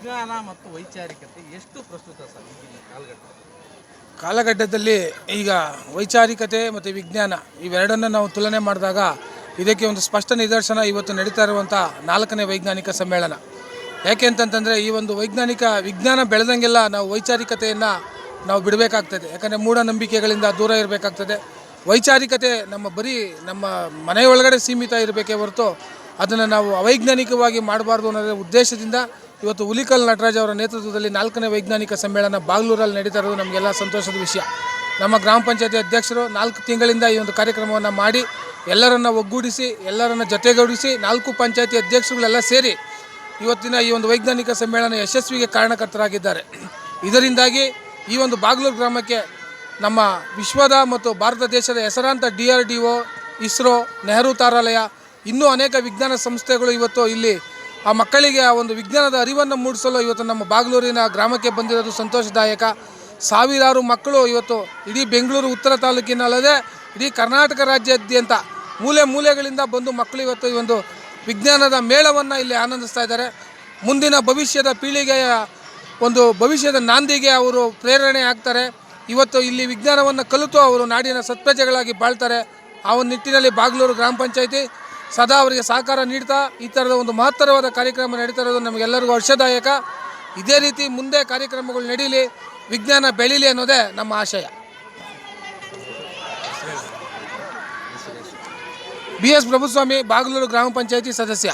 ವಿಜ್ಞಾನ ಮತ್ತು ವೈಚಾರಿಕತೆ ಎಷ್ಟು ಪ್ರಸ್ತುತ ಸರ್ ಕಾಲಘಟ್ಟದಲ್ಲಿ? ಈಗ ವೈಚಾರಿಕತೆ ಮತ್ತು ವಿಜ್ಞಾನ ಇವೆರಡನ್ನು ನಾವು ತುಲನೆ ಮಾಡಿದಾಗ ಇದಕ್ಕೆ ಒಂದು ಸ್ಪಷ್ಟ ನಿದರ್ಶನ ಇವತ್ತು ನಡೀತಾ ಇರುವಂಥ ನಾಲ್ಕನೇ ವೈಜ್ಞಾನಿಕ ಸಮ್ಮೇಳನ. ಯಾಕೆ ಅಂತಂತಂದರೆ ಈ ಒಂದು ವೈಜ್ಞಾನಿಕ ವಿಜ್ಞಾನ ಬೆಳೆದಂಗೆಲ್ಲ ನಾವು ವೈಚಾರಿಕತೆಯನ್ನು ನಾವು ಬಿಡಬೇಕಾಗ್ತದೆ. ಯಾಕಂದರೆ ಮೂಢನಂಬಿಕೆಗಳಿಂದ ದೂರ ಇರಬೇಕಾಗ್ತದೆ. ವೈಚಾರಿಕತೆ ನಮ್ಮ ಬರೀ ನಮ್ಮ ಮನೆಯೊಳಗಡೆ ಸೀಮಿತ ಇರಬೇಕೇ ಹೊರತು ಅದನ್ನು ನಾವು ಅವೈಜ್ಞಾನಿಕವಾಗಿ ಮಾಡಬಾರ್ದು ಅನ್ನೋದ್ರ ಉದ್ದೇಶದಿಂದ ಇವತ್ತು ಹುಲಿಕಲ್ ನಟರಾಜ್ ಅವರ ನೇತೃತ್ವದಲ್ಲಿ ನಾಲ್ಕನೇ ವೈಜ್ಞಾನಿಕ ಸಮ್ಮೇಳನ ಬಾಗ್ಲೂರಲ್ಲಿ ನಡೀತಾ ಇರೋದು ನಮಗೆಲ್ಲ ಸಂತೋಷದ ವಿಷಯ. ನಮ್ಮ ಗ್ರಾಮ ಪಂಚಾಯತಿ ಅಧ್ಯಕ್ಷರು ನಾಲ್ಕು ತಿಂಗಳಿಂದ ಈ ಒಂದು ಕಾರ್ಯಕ್ರಮವನ್ನು ಮಾಡಿ ಎಲ್ಲರನ್ನ ಒಗ್ಗೂಡಿಸಿ, ಎಲ್ಲರನ್ನ ಜೊತೆಗೂಡಿಸಿ ನಾಲ್ಕು ಪಂಚಾಯತಿ ಅಧ್ಯಕ್ಷರುಗಳೆಲ್ಲ ಸೇರಿ ಇವತ್ತಿನ ಈ ಒಂದು ವೈಜ್ಞಾನಿಕ ಸಮ್ಮೇಳನ ಯಶಸ್ವಿಗೆ ಕಾರಣಕರ್ತರಾಗಿದ್ದಾರೆ. ಇದರಿಂದಾಗಿ ಈ ಒಂದು ಬಾಗ್ಲೂರು ಗ್ರಾಮಕ್ಕೆ ನಮ್ಮ ವಿಶ್ವದ ಮತ್ತು ಭಾರತ ದೇಶದ ಹೆಸರಾಂತ D R D O, ISRO, Nehru ತಾರಾಲಯ ಇನ್ನೂ ಅನೇಕ ವಿಜ್ಞಾನ ಸಂಸ್ಥೆಗಳು ಇವತ್ತು ಇಲ್ಲಿ ಆ ಮಕ್ಕಳಿಗೆ ಆ ಒಂದು ವಿಜ್ಞಾನದ ಅರಿವನ್ನು ಮೂಡಿಸಲು ಇವತ್ತು ನಮ್ಮ ಬಾಗ್ಲೂರಿನ ಗ್ರಾಮಕ್ಕೆ ಬಂದಿರೋದು ಸಂತೋಷದಾಯಕ. ಸಾವಿರಾರು ಮಕ್ಕಳು ಇವತ್ತು ಇಡೀ ಬೆಂಗಳೂರು ಉತ್ತರ ತಾಲೂಕಿನಲ್ಲದೆ ಇಡೀ ಕರ್ನಾಟಕ ರಾಜ್ಯಾದ್ಯಂತ ಮೂಲೆ ಮೂಲೆಗಳಿಂದ ಬಂದು ಮಕ್ಕಳು ಇವತ್ತು ಈ ಒಂದು ವಿಜ್ಞಾನದ ಮೇಳವನ್ನು ಇಲ್ಲಿ ಆನಂದಿಸ್ತಾ ಇದ್ದಾರೆ. ಮುಂದಿನ ಭವಿಷ್ಯದ ಪೀಳಿಗೆಯ ಒಂದು ಭವಿಷ್ಯದ ನಾಂದಿಗೆ ಅವರು ಪ್ರೇರಣೆ ಆಗ್ತಾರೆ. ಇವತ್ತು ಇಲ್ಲಿ ವಿಜ್ಞಾನವನ್ನು ಕಲಿತು ಅವರು ನಾಡಿನ ಸತ್ಪ್ರಜೆಗಳಾಗಿ ಬಾಳ್ತಾರೆ. ಆ ಒಂದು ನಿಟ್ಟಿನಲ್ಲಿ ಬಾಗ್ಲೂರು ಗ್ರಾಮ ಪಂಚಾಯಿತಿ ಸದಾ ಅವರಿಗೆ ಸಹಕಾರ ನೀಡ್ತಾ ಈ ಥರದ ಒಂದು ಮಹತ್ತರವಾದ ಕಾರ್ಯಕ್ರಮ ನಡೀತಾ ಇರೋದು ನಮಗೆಲ್ಲರಿಗೂ ಹರ್ಷದಾಯಕ. ಇದೇ ರೀತಿ ಮುಂದೆ ಕಾರ್ಯಕ್ರಮಗಳು ನಡೀಲಿ, ವಿಜ್ಞಾನ ಬೆಳೀಲಿ ಅನ್ನೋದೇ ನಮ್ಮ ಆಶಯ. ಬಿ ಎಸ್ ಪ್ರಭುಸ್ವಾಮಿ, ಬಾಗಲೂರು ಗ್ರಾಮ ಪಂಚಾಯಿತಿ ಸದಸ್ಯ.